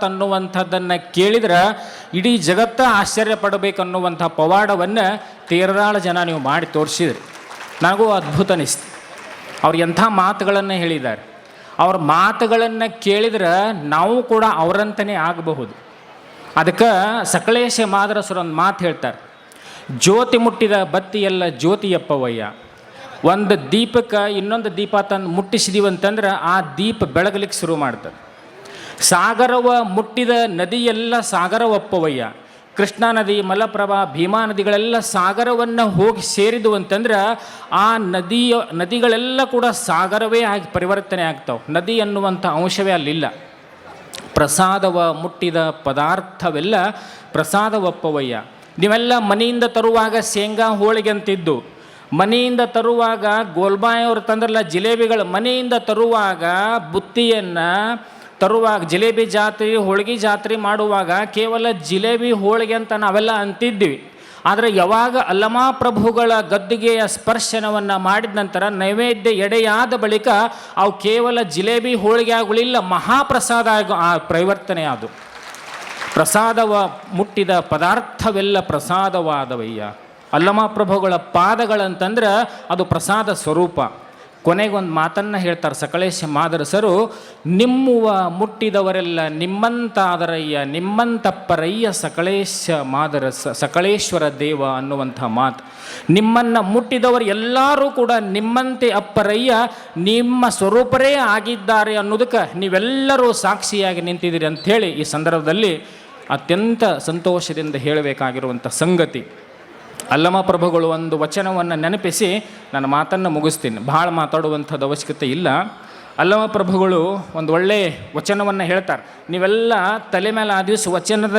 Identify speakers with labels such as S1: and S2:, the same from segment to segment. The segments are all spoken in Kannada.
S1: ತನ್ನುವಂಥದ್ದನ್ನು ಕೇಳಿದ್ರೆ ಇಡೀ ಜಗತ್ತ ಆಶ್ಚರ್ಯ ಪಡಬೇಕನ್ನುವಂಥ ಪವಾಡವನ್ನು ತೇರದಾಳ ಜನ ನೀವು ಮಾಡಿ ತೋರಿಸಿದ್ರಿ. ನನಗೂ ಅದ್ಭುತ ಅನಿಸ್ತು. ಅವ್ರು ಎಂಥ ಮಾತುಗಳನ್ನು ಹೇಳಿದ್ದಾರೆ. ಅವ್ರ ಮಾತುಗಳನ್ನು ಕೇಳಿದ್ರೆ ನಾವು ಕೂಡ ಅವರಂತನೇ ಆಗಬಹುದು. ಅದಕ್ಕೆ ಸಕಲೇಶ ಮಾದರಸರೊಂದು ಮಾತು ಹೇಳ್ತಾರೆ. ಜ್ಯೋತಿ ಮುಟ್ಟಿದ ಬತ್ತಿಯೆಲ್ಲ ಜ್ಯೋತಿಯಪ್ಪವಯ್ಯ ಒಂದು ದೀಪಕ್ಕೆ ಇನ್ನೊಂದು ದೀಪ ತಂದು ಮುಟ್ಟಿಸಿದೀವಂತಂದ್ರೆ ಆ ದೀಪ ಬೆಳಗಲಿಕ್ಕೆ ಶುರು ಮಾಡ್ತದೆ. ಸಾಗರವ ಮುಟ್ಟಿದ ನದಿಯೆಲ್ಲ ಸಾಗರವಪ್ಪವಯ್ಯ. ಕೃಷ್ಣಾ ನದಿ, ಮಲಪ್ರಭಾ, ಭೀಮಾ ನದಿಗಳೆಲ್ಲ ಸಾಗರವನ್ನು ಹೋಗಿ ಸೇರಿದು ಅಂತಂದ್ರೆ ಆ ನದಿಯ, ನದಿಗಳೆಲ್ಲ ಕೂಡ ಸಾಗರವೇ ಆಗಿ ಪರಿವರ್ತನೆ ಆಗ್ತಾವೆ. ನದಿ ಅನ್ನುವಂಥ ಅಂಶವೇ ಅಲ್ಲಿಲ್ಲ. ಪ್ರಸಾದವ ಮುಟ್ಟಿದ ಪದಾರ್ಥವೆಲ್ಲ ಪ್ರಸಾದವಪ್ಪವಯ್ಯ. ನೀವೆಲ್ಲ ಮನೆಯಿಂದ ತರುವಾಗ ಶೇಂಗಾ ಹೋಳಿಗೆ ಅಂತಿದ್ದು. ಮನೆಯಿಂದ ತರುವಾಗ ಗೋಲ್ಬಾಯವ್ರು ತಂದ್ರಲ್ಲ ಜಿಲೇಬಿಗಳು, ಮನೆಯಿಂದ ತರುವಾಗ ಬುತ್ತಿಯನ್ನು ತರುವಾಗ ಜಿಲೇಬಿ ಜಾತ್ರೆ, ಹೋಳಿಗೆ ಜಾತ್ರೆ ಮಾಡುವಾಗ ಕೇವಲ ಜಿಲೇಬಿ, ಹೋಳಿಗೆ ಅಂತ ನಾವೆಲ್ಲ ಅಂತಿದ್ವಿ. ಆದರೆ ಯಾವಾಗ ಅಲ್ಲಮಾ ಪ್ರಭುಗಳ ಗದ್ದಿಗೆಯ ಸ್ಪರ್ಶನವನ್ನು ಮಾಡಿದ ನಂತರ ನೈವೇದ್ಯ ಎಡೆಯಾದ ಬಳಿಕ ಅವು ಕೇವಲ ಜಿಲೇಬಿ, ಹೋಳಿಗೆ ಆಗುಳಿಲ್ಲ, ಮಹಾಪ್ರಸಾದ ಆಗ ಆ ಪರಿವರ್ತನೆ ಅದು. ಪ್ರಸಾದವ ಮುಟ್ಟಿದ ಪದಾರ್ಥವೆಲ್ಲ ಪ್ರಸಾದವಾದವಯ್ಯ. ಅಲ್ಲಮ ಪ್ರಭುಗಳ ಪಾದಗಳಂತಂದ್ರೆ ಅದು ಪ್ರಸಾದ ಸ್ವರೂಪ. ಕೊನೆಗೊಂದು ಮಾತನ್ನು ಹೇಳ್ತಾರೆ ಸಕಲೇಶ ಮಾದರಸರು ನಿಮ್ಮುವ ಮುಟ್ಟಿದವರೆಲ್ಲ ನಿಮ್ಮಂತಾದರಯ್ಯ, ನಿಮ್ಮಂತಪ್ಪರಯ್ಯ ಸಕಲೇಶ ಮಾದರಸ ಸಕಳೇಶ್ವರ ದೇವ ಅನ್ನುವಂಥ ಮಾತು. ನಿಮ್ಮನ್ನು ಮುಟ್ಟಿದವರು ಎಲ್ಲರೂ ಕೂಡ ನಿಮ್ಮಂತೆ ಅಪ್ಪರಯ್ಯ, ನಿಮ್ಮ ಸ್ವರೂಪರೇ ಆಗಿದ್ದಾರೆ ಅನ್ನೋದಕ್ಕೆ ನೀವೆಲ್ಲರೂ ಸಾಕ್ಷಿಯಾಗಿ ನಿಂತಿದ್ದೀರಿ ಅಂಥೇಳಿ ಈ ಸಂದರ್ಭದಲ್ಲಿ ಅತ್ಯಂತ ಸಂತೋಷದಿಂದ ಹೇಳಬೇಕಾಗಿರುವಂಥ ಸಂಗತಿ. ಅಲ್ಲಮ ಪ್ರಭುಗಳು ಒಂದು ವಚನವನ್ನು ನೆನಪಿಸಿ ನನ್ನ ಮಾತನ್ನು ಮುಗಿಸ್ತೀನಿ. ಭಾಳ ಮಾತಾಡುವಂಥದ್ದು ಅವಶ್ಯಕತೆ ಇಲ್ಲ. ಅಲ್ಲಮ ಪ್ರಭುಗಳು ಒಂದು ಒಳ್ಳೆಯ ವಚನವನ್ನು ಹೇಳ್ತಾರೆ. ನೀವೆಲ್ಲ ತಲೆ ಮೇಲೆ ಆ ದಿವಸ ವಚನದ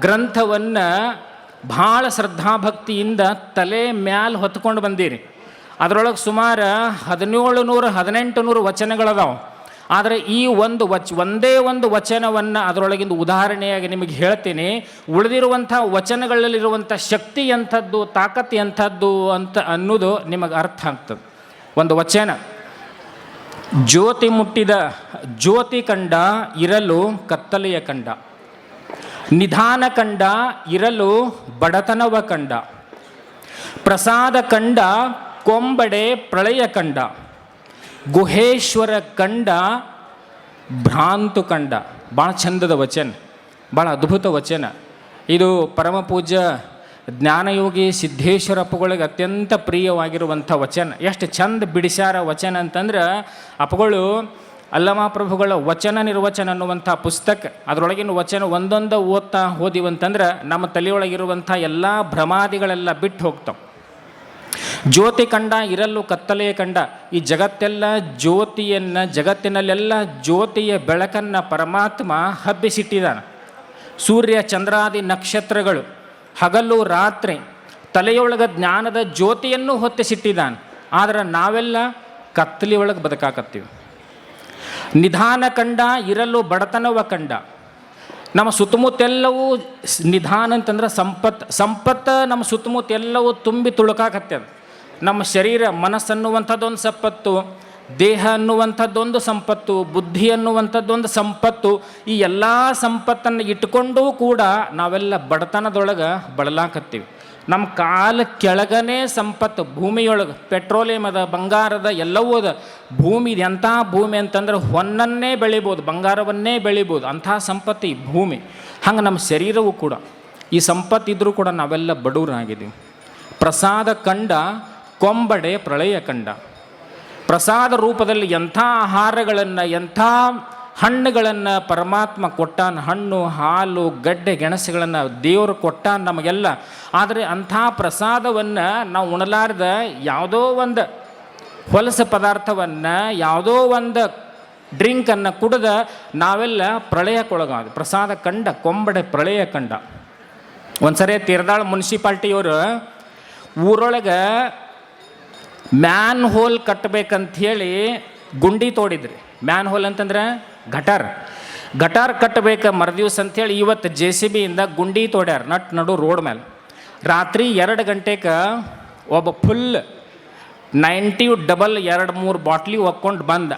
S1: ಗ್ರಂಥವನ್ನು ಭಾಳ ಶ್ರದ್ಧಾಭಕ್ತಿಯಿಂದ ತಲೆ ಮ್ಯಾಲೆ ಹೊತ್ಕೊಂಡು ಬಂದೀರಿ. ಅದರೊಳಗೆ ಸುಮಾರು ಹದಿನೇಳು ನೂರು, ಹದಿನೆಂಟು ನೂರು ವಚನಗಳದಾವೆ. ಆದರೆ ಈ ಒಂದು ವಚ, ಒಂದೇ ಒಂದು ವಚನವನ್ನು ಅದರೊಳಗಿಂದ ಉದಾಹರಣೆಯಾಗಿ ನಿಮಗೆ ಹೇಳ್ತೀನಿ. ಉಳಿದಿರುವಂಥ ವಚನಗಳಲ್ಲಿರುವಂಥ ಶಕ್ತಿ ಎಂಥದ್ದು ತಾಕತ್ತು ಎಂಥದ್ದು ಅಂತ ಅನ್ನೋದು ನಿಮಗೆ ಅರ್ಥ ಆಗ್ತದೆ. ಒಂದು ವಚನ. ಜ್ಯೋತಿ ಮುಟ್ಟಿದ, ಜ್ಯೋತಿ ಕಂಡ, ಇರಲು ಕತ್ತಲೆಯ ಕಂಡ. ನಿಧಾನ ಕಂಡ, ಇರಲು ಬಡತನವ ಕಂಡ. ಪ್ರಸಾದ ಕಂಡ, ಕೊಂಬಡೆ ಪ್ರಳಯ ಕಂಡ. ಗುಹೇಶ್ವರ ಕಂಡ, ಭ್ರಾಂತು ಕಂಡ. ಭಾಳ ಚಂದದ ವಚನ ಭಾಳ ಅದ್ಭುತ ವಚನ. ಇದು ಪರಮ ಪೂಜ್ಯ ಜ್ಞಾನಯೋಗಿ ಸಿದ್ದೇಶ್ವರ ಅಪ್ಪಗಳಿಗೆ ಅತ್ಯಂತ ಪ್ರಿಯವಾಗಿರುವಂಥ ವಚನ. ಎಷ್ಟು ಚಂದ ಬಿಡಿಸ್ಯಾರ ವಚನ ಅಂತಂದ್ರೆ, ಅಪ್ಪಗಳು ಪ್ರಭುಗಳ ವಚನ ನಿರ್ವಚನ ಅನ್ನುವಂಥ ಪುಸ್ತಕ, ಅದರೊಳಗಿನ ವಚನ ಒಂದೊಂದು ಓದ್ತಾ ಓದಿವಂತಂದ್ರೆ ನಮ್ಮ ತಲೆಯೊಳಗಿರುವಂಥ ಎಲ್ಲ ಭ್ರಮಾದಿಗಳೆಲ್ಲ ಬಿಟ್ಟು ಹೋಗ್ತಾವೆ. ಜ್ಯೋತಿ ಕಂಡ ಇರಲು ಕತ್ತಲೆಯ ಕಂಡ, ಈ ಜಗತ್ತೆಲ್ಲ ಜ್ಯೋತಿಯನ್ನು, ಜಗತ್ತಿನಲ್ಲೆಲ್ಲ ಜ್ಯೋತಿಯ ಬೆಳಕನ್ನು ಪರಮಾತ್ಮ ಹಬ್ಬಿಸಿಟ್ಟಿದ್ದಾನೆ. ಸೂರ್ಯ, ಚಂದ್ರಾದಿ ನಕ್ಷತ್ರಗಳು, ಹಗಲು, ರಾತ್ರಿ, ತಲೆಯೊಳಗೆ ಜ್ಞಾನದ ಜ್ಯೋತಿಯನ್ನು ಹೊತ್ತಿಸಿಟ್ಟಿದ್ದಾನೆ. ಆದರೆ ನಾವೆಲ್ಲ ಕತ್ತಲೆಯೊಳಗೆ ಬದುಕಾಕತ್ತೀವಿ. ನಿಧಾನ ಕಂಡ ಇರಲು ಬಡತನವ ಕಂಡ. ನಮ್ಮ ಸುತ್ತಮುತ್ತೆಲ್ಲವೂ ನಿಧಾನ ಅಂತಂದ್ರೆ ಸಂಪತ್, ಸಂಪತ್ತು ನಮ್ಮ ಸುತ್ತಮುತ್ತ ಎಲ್ಲವೂ ತುಂಬಿ ತುಳುಕಾಕತ್ಯದ ನಮ್ಮ ಶರೀರ ಮನಸ್ಸನ್ನುವಂಥದ್ದೊಂದು ಸಂಪತ್ತು, ದೇಹ ಅನ್ನುವಂಥದ್ದೊಂದು ಸಂಪತ್ತು, ಬುದ್ಧಿ ಅನ್ನುವಂಥದ್ದೊಂದು ಸಂಪತ್ತು, ಈ ಎಲ್ಲ ಸಂಪತ್ತನ್ನು ಇಟ್ಕೊಂಡೂ ಕೂಡ ನಾವೆಲ್ಲ ಬಡತನದೊಳಗೆ ಬಳಲಾಕತ್ತೀವಿ. ನಮ್ಮ ಕಾಲ ಕೆಳಗನೇ ಸಂಪತ್ತು, ಭೂಮಿಯೊಳಗೆ, ಪೆಟ್ರೋಲಿಯಂ ಅದ ಬಂಗಾರದ ಎಲ್ಲವೂ ಅದ. ಭೂಮಿ ಎಂಥ ಭೂಮಿ ಅಂತಂದ್ರೆ ಹೊನ್ನನ್ನೇ ಬೆಳಿಬೋದು, ಬಂಗಾರವನ್ನೇ ಬೆಳಿಬೋದು, ಅಂಥ ಸಂಪತ್ತು ಈ ಭೂಮಿ. ಹಂಗೆ ನಮ್ಮ ಶರೀರವೂ ಕೂಡ, ಈ ಸಂಪತ್ತಿದ್ರೂ ಕೂಡ ನಾವೆಲ್ಲ ಬಡವರಾಗಿದ್ದೀವಿ ಪ್ರಸಾದ ಕಂಡ ಕೊಂಬಡೆ ಪ್ರಳಯ ಕಂಡ. ಪ್ರಸಾದ ರೂಪದಲ್ಲಿ ಎಂಥ ಆಹಾರಗಳನ್ನು, ಎಂಥ ಹಣ್ಣುಗಳನ್ನು ಪರಮಾತ್ಮ ಕೊಟ್ಟಾನ, ಹಣ್ಣು, ಹಾಲು, ಗಡ್ಡೆ, ಗೆಣಸುಗಳನ್ನು ದೇವರು ಕೊಟ್ಟಾನ ನಮಗೆಲ್ಲ. ಆದರೆ ಅಂಥ ಪ್ರಸಾದವನ್ನು ನಾವು ಉಣಲಾರ್ದ ಯಾವುದೋ ಒಂದು ಹೊಲಸ ಪದಾರ್ಥವನ್ನು, ಯಾವುದೋ ಒಂದು ಡ್ರಿಂಕನ್ನು ಕುಡಿದ ನಾವೆಲ್ಲ ಪ್ರಳಯಕ್ಕೊಳಗಾದ ಪ್ರಸಾದ ಕಂಡ, ಕೊಂಬಡೆ ಪ್ರಳಯ ಕಂಡ. ಒಂದು ಸರಿ ತೀರ್ದಾಳ ಮುನ್ಸಿಪಾಲ್ಟಿಯವರು ಊರೊಳಗೆ ಮ್ಯಾನ್ ಹೋಲ್ ಕಟ್ಟಬೇಕಂತ ಹೇಳಿ ಗುಂಡಿ ತೋಡಿದ್ರಿ. ಮ್ಯಾನ್ ಹೋಲ್ ಅಂತಂದ್ರೆ ಗಟಾರ್ ಗಟಾರ್ ಕಟ್ಟಬೇಕು ಮರುದಿವ್ಸ ಅಂಥೇಳಿ ಇವತ್ತು ಜೆ ಸಿ ಬಿಯಿಂದ ಗುಂಡಿ ತೋಡ್ಯಾರ. ನಟ್ ನಡು ರೋಡ್ ಮೇಲೆ ರಾತ್ರಿ ಎರಡು ಗಂಟೆಗೆ ಒಬ್ಬ ಫುಲ್ ನೈಂಟಿ ಡಬಲ್ ಎರಡು ಮೂರು ಬಾಟ್ಲಿ ಒಕ್ಕೊಂಡು ಬಂದ.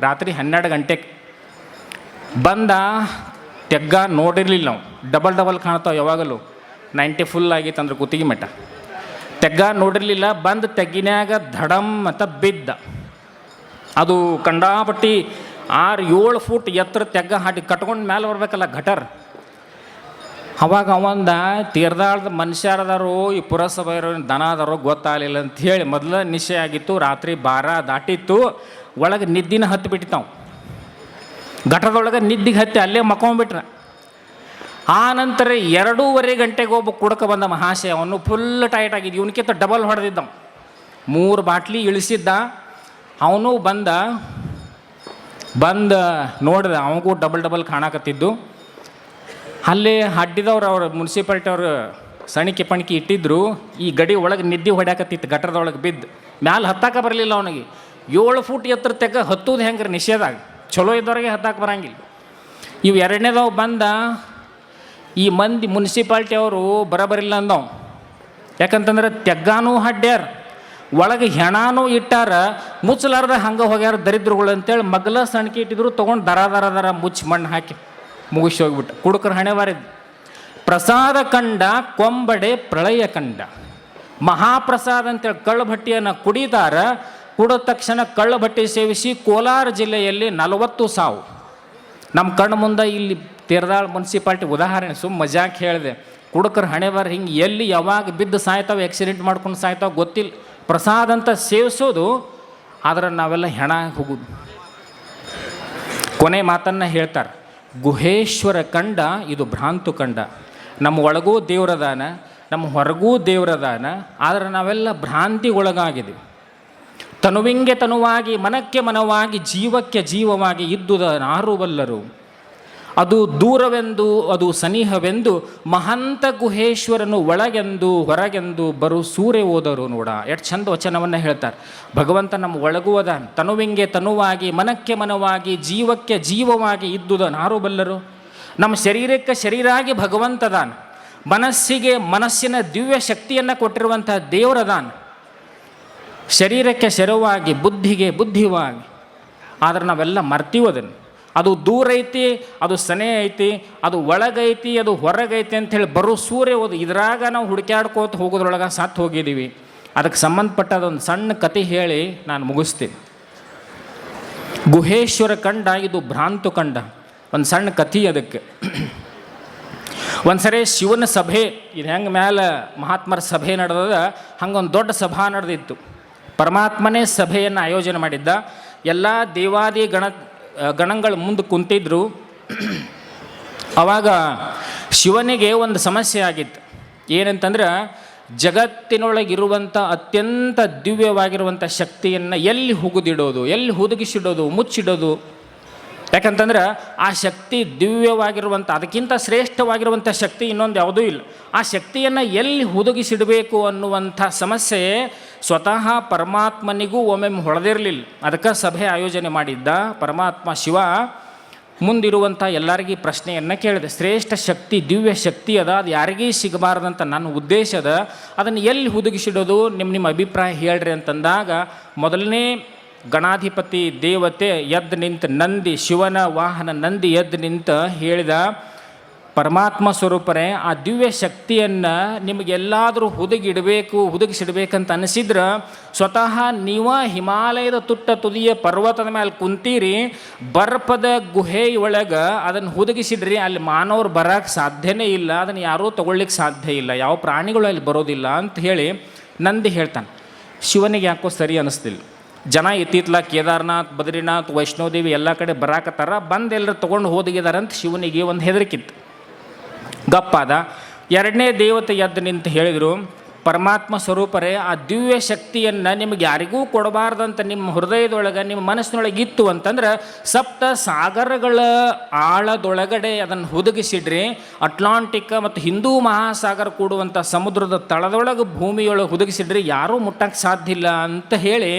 S1: ರಾತ್ರಿ ಹನ್ನೆರಡು ಗಂಟೆಗೆ ಬಂದ ತೆಗ್ಗ ನೋಡಿರಲಿಲ್ಲ ನಾವು. ಡಬಲ್ ಡಬಲ್ ಕಾಣ್ತಾವೆ ಯಾವಾಗಲೂ. ನೈಂಟಿ ಫುಲ್ ಆಗಿತ್ತು ಅಂದ್ರೆ ಕುತ್ತಿಗೆ ಮಟ್ಟ. ತೆಗ್ಗ ನೋಡಿರಲಿಲ್ಲ, ಬಂದು ತೆಗ್ಗಿನಾಗ ಧಡಮ್ ಅಂತ ಬಿದ್ದ. ಅದು ಕಂಡಾಪಟ್ಟಿ ಆರು ಏಳು ಫೂಟ್ ಎತ್ತರ ತೆಗ್ಗ ಹಾಟಿ ಕಟ್ಕೊಂಡು ಮೇಲೆ ಬರ್ಬೇಕಲ್ಲ ಘಟರ್. ಅವಾಗ ಅವಂದ ತೀರ್ದಾಳದ ಮನುಷ್ಯರದಾರೋ, ಈ ಪುರಸಭೆಯವರು ದನ ಅದಾರೋ ಗೊತ್ತಾಗಲಿಲ್ಲ ಅಂತ ಹೇಳಿ ಮೊದಲ ನಿಶ್ಚಯ ಆಗಿತ್ತು, ರಾತ್ರಿ ಬಾರ ದಾಟಿತ್ತು, ಒಳಗೆ ನಿದ್ದಿನ ಹತ್ತು ಬಿಟ್ಟಿತ್ತು ಘಟದೊಳಗೆ ನಿದ್ದಿಗೆ ಹತ್ತಿ ಅಲ್ಲೇ ಮಕ್ಕೊಂಬಿಟ್ರ. ಆ ನಂತರ ಎರಡೂವರೆ ಗಂಟೆಗೆ ಒಬ್ಬ ಕುಡಕ ಬಂದ ಮಹಾಶಯ, ಅವನು ಫುಲ್ ಟೈಟ್ ಆಗಿದ್ದು. ಇವನಕ್ಕಿಂತ ಡಬಲ್ ಹೊಡೆದಿದ್ದ ಮೂರು ಬಾಟ್ಲಿ ಇಳಿಸಿದ್ದ. ಅವನು ಬಂದ ಬಂದ, ನೋಡಿದ, ಅವನಿಗೂ ಡಬಲ್ ಡಬಲ್ ಕಾಣಕತ್ತಿದ್ದು. ಅಲ್ಲಿ ಅಡ್ಡಿದವ್ರು ಅವ್ರು ಮುನ್ಸಿಪಾಲ್ಟಿ ಅವರು ಸಣಿಕೆ ಪಣಿಕೆ ಇಟ್ಟಿದ್ರು. ಈ ಗಡಿ ಒಳಗೆ ನಿದ್ದೆ ಹೊಡ್ಯಾಕತ್ತಿತ್ತು ಗಟ್ಟರದೊಳಗೆ ಬಿದ್ದು. ಮ್ಯಾಲೆ ಹತ್ತಾಕ ಬರಲಿಲ್ಲ ಅವನಿಗೆ. ಏಳು ಫೂಟ್ ಎತ್ತರ ತೆಗ ಹತ್ತುದು ಹೆಂಗ್ರೆ ನಿಷೇಧಾಗ ಚಲೋ ಇದ್ದವ್ರಿಗೆ ಹತ್ತಾಕ ಬರಂಗಿಲ್ಲ. ಇವು ಎರಡನೇದವ್ ಬಂದ ಈ ಮಂದಿ ಮುನ್ಸಿಪಾಲ್ಟಿ ಅವರು ಬರಬರಿಲ್ಲ ಅಂದವ್. ಯಾಕಂತಂದ್ರೆ ತೆಗ್ಗಾನೂ ಹಡ್ಡ್ಯಾರ, ಒಳಗೆ ಹೆಣಾನೂ ಇಟ್ಟಾರ, ಮುಚ್ಚಲಾರ್ದ ಹಂಗೆ ಹೋಗ್ಯಾರ ದರಿದ್ರಗಳು ಅಂತೇಳಿ ಮಗ್ಲ ಸಣ್ಕೆ ಇಟ್ಟಿದ್ರು, ತೊಗೊಂಡು ದರ ದರ ದರ ಮುಚ್ಚಿ ಮಣ್ಣು ಹಾಕಿ ಮುಗಿಸಿ ಹೋಗ್ಬಿಟ್ಟು. ಕುಡುಕರ ಹಣೆ ಬಾರಿದ್ದು ಪ್ರಸಾದ ಕಂಡ, ಕೊಂಬಡೆ ಪ್ರಳಯ ಕಂಡ. ಮಹಾಪ್ರಸಾದ ಅಂತೇಳಿ ಕಳ್ಳಭಟ್ಟಿಯನ್ನು ಕುಡಿತಾರ ಕುಡಿದ ತಕ್ಷಣ ಕಳ್ಳಭಟ್ಟಿ ಸೇವಿಸಿ ಕೋಲಾರ ಜಿಲ್ಲೆಯಲ್ಲಿ ನಲವತ್ತು ಸಾವು. ನಮ್ಮ ಕಣ್ಣು ಮುಂದೆ ಇಲ್ಲಿ ತೀರ್ದಾಳ್ ಮುನ್ಸಿಪಾಲ್ಟಿ ಉದಾಹರಣೆ ಸುಮ್ಮ ಮಜಾಕ್ ಹೇಳಿದೆ, ಕುಡುಕರ ಹಣೆ ಹಿಂಗೆ ಎಲ್ಲಿ ಯಾವಾಗ ಬಿದ್ದು ಸಾಯ್ತಾವೆ ಆಕ್ಸಿಡೆಂಟ್ ಮಾಡ್ಕೊಂಡು ಸಾಯ್ತಾವೆ ಗೊತ್ತಿಲ್ಲ ಪ್ರಸಾದ ಅಂತ ಸೇವಿಸೋದು, ಆದ್ರೆ ನಾವೆಲ್ಲ ಹೆಣ ಹೋಗುದು. ಕೊನೆ ಮಾತನ್ನು ಹೇಳ್ತಾರೆ, ಗುಹೇಶ್ವರ ಕಂಡ, ಇದು ಭ್ರಾಂತು ಕಂಡ. ನಮ್ಮ ಒಳಗೂ ದೇವರದಾನ ನಮ್ಮ ಹೊರಗೂ ದೇವರದಾನ ಆದರೆ ನಾವೆಲ್ಲ ಭ್ರಾಂತಿ ಒಳಗಾಗಿದೆ ತನುವಿಂಗೆ ತನುವಾಗಿ, ಮನಕ್ಕೆ ಮನವಾಗಿ, ಜೀವಕ್ಕೆ ಜೀವವಾಗಿ ಇದ್ದುದ ನಾರುವಲ್ಲರು ಅದು ದೂರವೆಂದು, ಅದು ಸನಿಹವೆಂದು ಮಹಂತ ಗುಹೇಶ್ವರನು ಒಳಗೆಂದು, ಹೊರಗೆಂದು ಬರು ಸೂರ್ಯ ಓದರು ನೋಡ. ಎಷ್ಟು ಚಂದ ವಚನವನ್ನು ಹೇಳ್ತಾರೆ. ಭಗವಂತ ನಮ್ಮ ಒಳಗೂ ಅದ ತನುವಿಂಗೆ ತನುವಾಗಿ, ಮನಕ್ಕೆ ಮನವಾಗಿ, ಜೀವಕ್ಕೆ ಜೀವವಾಗಿ ಇದ್ದುದ ನಾರು ಬಲ್ಲರು? ನಮ್ಮ ಶರೀರಕ್ಕೆ ಶರೀರಾಗಿ ಭಗವಂತದಾನ. ಮನಸ್ಸಿಗೆ ಮನಸ್ಸಿನ ದಿವ್ಯ ಶಕ್ತಿಯನ್ನು ಕೊಟ್ಟಿರುವಂತಹ ದೇವರದಾನ. ಶರೀರಕ್ಕೆ ಶರವಾಗಿ, ಬುದ್ಧಿಗೆ ಬುದ್ಧಿವಾಗಿ. ಆದರೆ ನಾವೆಲ್ಲ ಮರ್ತೀವಿ ಅದನ್ನು ಅದು ದೂರ ಐತಿ, ಅದು ಸನೆ ಐತಿ, ಅದು ಒಳಗೈತಿ ಅದು ಹೊರಗೈತಿ ಅಂಥೇಳಿ ಬರೋ ಸೂರ್ಯ ಓದು ಇದ್ರಾಗ ನಾವು ಹುಡುಕ್ಯಾಡ್ಕೋತ ಹೋಗೋದ್ರೊಳಗೆ ಸತ್ತು ಹೋಗಿದ್ದೀವಿ ಅದಕ್ಕೆ ಸಂಬಂಧಪಟ್ಟ ಅದೊಂದು ಸಣ್ಣ ಕತೆ ಹೇಳಿ ನಾನು ಮುಗಿಸ್ತೀನಿ. ಗುಹೇಶ್ವರ ಕಂಡ ಇದು ಭ್ರಾಂತು ಕಂಡ. ಒಂದು ಸಣ್ಣ ಕಥೆ ಅದಕ್ಕೆ. ಒಂದ್ಸರಿ ಶಿವನ ಸಭೆ, ಇದು ಹೆಂಗೆ ಮೇಲೆ ಮಹಾತ್ಮರ ಸಭೆ ನಡೆದದ, ಹಂಗೊಂದು ದೊಡ್ಡ ಸಭಾ ನಡೆದಿತ್ತು. ಪರಮಾತ್ಮನೇ ಸಭೆಯನ್ನು ಆಯೋಜನೆ ಮಾಡಿದ್ದ. ಎಲ್ಲ ದೇವಾದಿ ಗಣ ಗಣಗಳು ಮುಂದೆ ಕುಂತಿದ್ರು. ಅವಾಗ ಶಿವನಿಗೆ ಒಂದು ಸಮಸ್ಯೆ ಆಗಿತ್ತು. ಏನಂತಂದ್ರೆ ಜಗತ್ತಿನೊಳಗಿರುವಂಥ ಅತ್ಯಂತ ದಿವ್ಯವಾಗಿರುವಂಥ ಶಕ್ತಿಯನ್ನು ಎಲ್ಲಿ ಹುಗುದಿಡೋದು, ಎಲ್ಲಿ ಹುದುಗಿಸಿಡೋದು, ಮುಚ್ಚಿಡೋದು ಯಾಕಂತಂದ್ರೆ ಆ ಶಕ್ತಿ ದಿವ್ಯವಾಗಿರುವಂಥ, ಅದಕ್ಕಿಂತ ಶ್ರೇಷ್ಠವಾಗಿರುವಂಥ ಶಕ್ತಿ ಇನ್ನೊಂದು ಯಾವುದೂ ಇಲ್ಲ. ಆ ಶಕ್ತಿಯನ್ನು ಎಲ್ಲಿ ಹುದುಗಿಸಿಡಬೇಕು ಅನ್ನುವಂಥ ಸಮಸ್ಯೆ ಸ್ವತಃ ಪರಮಾತ್ಮನಿಗೂ ಒಮ್ಮೊಮ್ಮೆ ಹೊಳೆದಿರಲಿಲ್ಲ. ಅದಕ್ಕೆ ಸಭೆ ಆಯೋಜನೆ ಮಾಡಿದ್ದ ಪರಮಾತ್ಮ ಶಿವ ಮುಂದಿರುವಂಥ ಎಲ್ಲರಿಗೂ ಪ್ರಶ್ನೆಯನ್ನು ಕೇಳಿದೆ. ಶ್ರೇಷ್ಠ ಶಕ್ತಿ, ದಿವ್ಯ ಶಕ್ತಿ ಅದ, ಅದು ಯಾರಿಗೂ ಸಿಗಬಾರ್ದಂತ ನನ್ನ ಉದ್ದೇಶ ಅದ. ಅದನ್ನು ಎಲ್ಲಿ ಹುದುಗಿಸಿಡೋದು? ನಿಮ್ಮ ನಿಮ್ಮ ಅಭಿಪ್ರಾಯ ಹೇಳ್ರಿ ಅಂತಂದಾಗ, ಮೊದಲನೇ ಗಣಾಧಿಪತಿ ದೇವತೆ ಎದ್ದು ನಿಂತು ನಂದಿ, ಶಿವನ ವಾಹನ ನಂದಿ ಎದ್ದು ನಿಂತು ಹೇಳಿದ ಪರಮಾತ್ಮ ಸ್ವರೂಪರೇ ಆ ದಿವ್ಯ ಶಕ್ತಿಯನ್ನು ನಿಮಗೆಲ್ಲಾದರೂ ಹುದುಗಿಡಬೇಕು, ಹುದುಗಿಸಿಡಬೇಕಂತ ಅನಿಸಿದ್ರೆ ಸ್ವತಃ ನೀವ ಹಿಮಾಲಯದ ತುಟ್ಟ ತುದಿಯ ಪರ್ವತದ ಮೇಲೆ ಕುಂತೀರಿ, ಬರ್ಪದ ಗುಹೆಯೊಳಗೆ ಅದನ್ನು ಹುದುಗಿಸಿದ್ರಿ ಅಲ್ಲಿ ಮಾನವರು ಬರೋಕ್ಕೆ ಸಾಧ್ಯನೇ ಇಲ್ಲ, ಅದನ್ನು ಯಾರೂ ತಗೊಳ್ಳಿಕ್ಕೆ ಸಾಧ್ಯ ಇಲ್ಲ, ಯಾವ ಪ್ರಾಣಿಗಳು ಅಲ್ಲಿ ಬರೋದಿಲ್ಲ ಅಂತ ಹೇಳಿ ನಂದಿ ಹೇಳ್ತಾನೆ. ಶಿವನಿಗೆ ಯಾಕೋ ಸರಿ ಅನ್ನಿಸ್ತಿಲ್ಲ ಜನ ಇತ್ತಿತ್ಲ ಕೇದಾರ್ನಾಥ್, ಬದ್ರಿನಾಥ್ ವೈಷ್ಣೋದೇವಿ ಎಲ್ಲ ಕಡೆ ಬರಾಕತ್ತಾರ, ಬಂದು ಎಲ್ಲರೂ ತೊಗೊಂಡು ಹೋದಗಿದಾರಂತ ಶಿವನಿಗೆ ಒಂದು ಹೆದರಿಕಿತ್ತು. ಗಪ್ಪಾದ. ಎರಡನೇ ದೇವತೆ ಎದ್ದು ನಿಂತು ಹೇಳಿದರು, ಪರಮಾತ್ಮ ಸ್ವರೂಪರೇ, ಆ ದಿವ್ಯ ಶಕ್ತಿಯನ್ನು ನಿಮಗೆ ಯಾರಿಗೂ ಕೊಡಬಾರ್ದಂತ ನಿಮ್ಮ ಹೃದಯದೊಳಗೆ, ನಿಮ್ಮ ಮನಸ್ಸಿನೊಳಗೆ ಇತ್ತು ಅಂತಂದ್ರೆ ಸಪ್ತ ಸಾಗರಗಳ ಆಳದೊಳಗಡೆ ಅದನ್ನು ಹುದುಗಿಸಿಡ್ರಿ. ಅಟ್ಲಾಂಟಿಕ್ ಮತ್ತು ಹಿಂದೂ ಮಹಾಸಾಗರ ಕೂಡುವಂಥ ಸಮುದ್ರದ ತಳದೊಳಗೆ ಭೂಮಿಯೊಳಗೆ ಹುದುಗಿಸಿಡ್ರಿ, ಯಾರೂ ಮುಟ್ಟಕ್ಕೆ ಸಾಧ್ಯ ಇಲ್ಲ ಅಂತ ಹೇಳಿ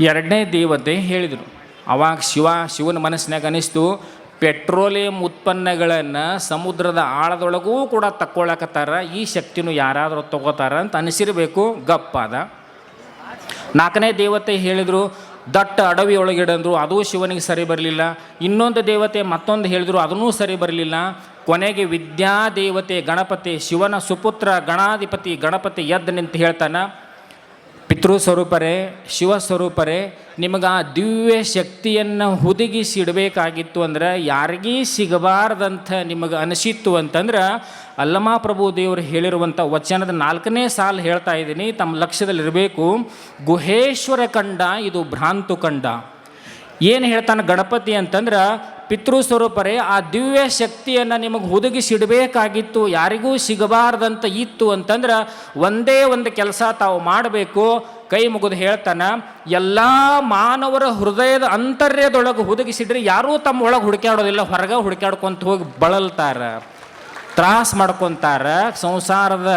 S1: ಎರಡನೇ ದೇವತೆ ಹೇಳಿದರು. ಅವಾಗ ಶಿವ, ಶಿವನ ಮನಸ್ಸಿನಾಗ ಅನಿಸ್ತು ಪೆಟ್ರೋಲಿಯಂ ಉತ್ಪನ್ನಗಳನ್ನು ಸಮುದ್ರದ ಆಳದೊಳಗೂ ಕೂಡ ತಕ್ಕೊಳ್ಳಕತ್ತಾರ ಈ ಶಕ್ತಿನೂ ಯಾರಾದರೂ ತಗೋತಾರ ಅಂತ ಅನಿಸಿರಬೇಕು ಗಪ್ಪಾದ ನಾಲ್ಕನೇ ದೇವತೆ ಹೇಳಿದರು, ದಟ್ಟ ಅಡವಿ ಅದೂ ಶಿವನಿಗೆ ಸರಿ ಬರಲಿಲ್ಲ. ಇನ್ನೊಂದು ದೇವತೆ ಮತ್ತೊಂದು ಹೇಳಿದ್ರು, ಅದನ್ನೂ ಸರಿ ಬರಲಿಲ್ಲ. ಕೊನೆಗೆ ವಿದ್ಯಾದೇವತೆ ಗಣಪತಿ, ಶಿವನ ಸುಪುತ್ರ ಗಣಾಧಿಪತಿ ಗಣಪತಿ ಎದ್ದು ನಿಂತು ಹೇಳ್ತಾನೆ ಪಿತೃ ಸ್ವರೂಪರೇ ಶಿವ ಸ್ವರೂಪರೇ ನಿಮಗೆ ಆ ದಿವ್ಯ ಶಕ್ತಿಯನ್ನು ಹುದುಗಿಸಿಡಬೇಕಾಗಿತ್ತು ಅಂದ್ರೆ ಯಾರಿಗೀ ಸಿಗಬಾರ್ದಂಥ ನಿಮಗೆ ಅನಿಸಿತ್ತು ಅಂತಂದ್ರೆ ಅಲ್ಲಮ ಪ್ರಭು ದೇವರು ಹೇಳಿರುವಂಥ ವಚನದ ನಾಲ್ಕನೇ ಸಾಲು ಹೇಳ್ತಾ ಇದ್ದೀನಿ, ತಮ್ಮ ಲಕ್ಷ್ಯದಲ್ಲಿರಬೇಕು. ಗುಹೇಶ್ವರ ಕಂಡ ಇದು ಭ್ರಾಂತು ಕಂಡ ಏನು ಹೇಳ್ತಾನೆ ಗಣಪತಿ ಅಂತಂದ್ರೆ ಪಿತೃ ಸ್ವರೂಪರೇ ಆ ದಿವ್ಯ ಶಕ್ತಿಯನ್ನು ನಿಮಗೆ ಹುದುಗಿಸಿಡಬೇಕಾಗಿತ್ತು, ಯಾರಿಗೂ ಸಿಗಬಾರ್ದಂತ ಇತ್ತು ಅಂತಂದ್ರೆ ಒಂದೇ ಒಂದು ಕೆಲಸ ತಾವು ಮಾಡಬೇಕು. ಕೈ ಮುಗಿದು ಹೇಳ್ತಾನೆ, ಎಲ್ಲ ಮಾನವರ ಹೃದಯದ ಅಂತರ್ಯದೊಳಗೆ ಹುದುಗಿಸಿಡ್ರಿ, ಯಾರೂ ತಮ್ಮ ಒಳಗೆ ಹುಡುಕ್ಯಾಡೋದಿಲ್ಲ, ಹೊರಗೆ ಹುಡುಕ್ಯಾಡ್ಕೊಂತ ಹೋಗಿ ಬಳಲ್ತಾರ, ತ್ರಾಸ ಮಾಡ್ಕೊತಾರ, ಸಂಸಾರದ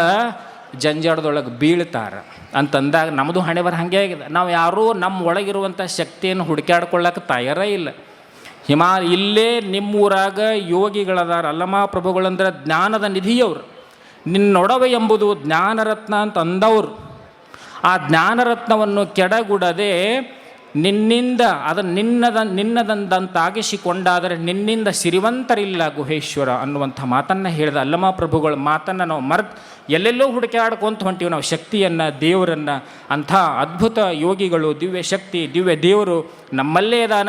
S1: ಜಂಜಾಡದೊಳಗೆ ಬೀಳ್ತಾರ. ಅಂತಂದಾಗ ನಮ್ಮದು ಹಣೆ ಬರ ಹಾಗೆ ಆಗಿದೆ. ನಾವು ಯಾರೂ ನಮ್ಮ ಒಳಗಿರುವಂಥ ಶಕ್ತಿಯನ್ನು ಹುಡುಕ್ಯಾಡ್ಕೊಳ್ಳೋಕೆ ತಯಾರೇ ಇಲ್ಲ. ಹಿಮಾ ಇಲ್ಲೇ ನಿಮ್ಮೂರಾಗ ಯೋಗಿಗಳದಾರ. ಅಲ್ಲಮ ಪ್ರಭುಗಳಂದ್ರೆ ಜ್ಞಾನದ ನಿಧಿಯವರು. ನಿನ್ನೊಡವೆ ಎಂಬುದು ಜ್ಞಾನರತ್ನ ಅಂತ ಅಂದವರು. ಆ ಜ್ಞಾನರತ್ನವನ್ನು ಕೆಡಗುಡದೆ ನಿನ್ನಿಂದ ಅದನ್ನು ನಿನ್ನದ, ನಿನ್ನದಂದಂತಾಗಿಸಿಕೊಂಡಾದರೆ ನಿನ್ನಿಂದ ಸಿರಿವಂತರಿಲ್ಲ ಗುಹೇಶ್ವರ ಅನ್ನುವಂಥ ಮಾತನ್ನು ಹೇಳಿದ ಅಲ್ಲಮ ಪ್ರಭುಗಳ. ಮಾತನ್ನು ನಾವು ಮರೆತು ಎಲ್ಲೆಲ್ಲೋ ಹುಡುಕಾಡ್ಕೊಂತ ಹೊಂಟೀವಿ ನಾವು. ಶಕ್ತಿಯನ್ನು, ದೇವರನ್ನು ಅಂಥ ಅದ್ಭುತ ಯೋಗಿಗಳು, ದಿವ್ಯ ಶಕ್ತಿ, ದಿವ್ಯ ದೇವರು ನಮ್ಮಲ್ಲೇ ಅದಾನ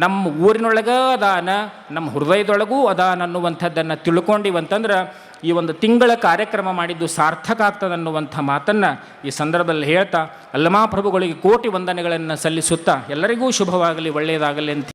S1: ನಮ್ಮ ಊರಿನೊಳಗೆ ಅದಾನ, ನಮ್ಮ ಹೃದಯದೊಳಗೂ ಅದಾನ ಅನ್ನುವಂಥದ್ದನ್ನು ತಿಳ್ಕೊಂಡಿವಂತಂದ್ರೆ ಈ ಒಂದು ತಿಂಗಳ ಕಾರ್ಯಕ್ರಮ ಮಾಡಿದ್ದು ಸಾರ್ಥಕ ಆಗ್ತದೆ ಅನ್ನುವಂಥ ಮಾತನ್ನು ಈ ಸಂದರ್ಭದಲ್ಲಿ ಹೇಳ್ತಾ, ಅಲ್ಲಮಾ ಪ್ರಭುಗಳಿಗೆ ಕೋಟಿ ವಂದನೆಗಳನ್ನು ಸಲ್ಲಿಸುತ್ತಾ ಎಲ್ಲರಿಗೂ ಶುಭವಾಗಲಿ, ಒಳ್ಳೆಯದಾಗಲಿ ಅಂತ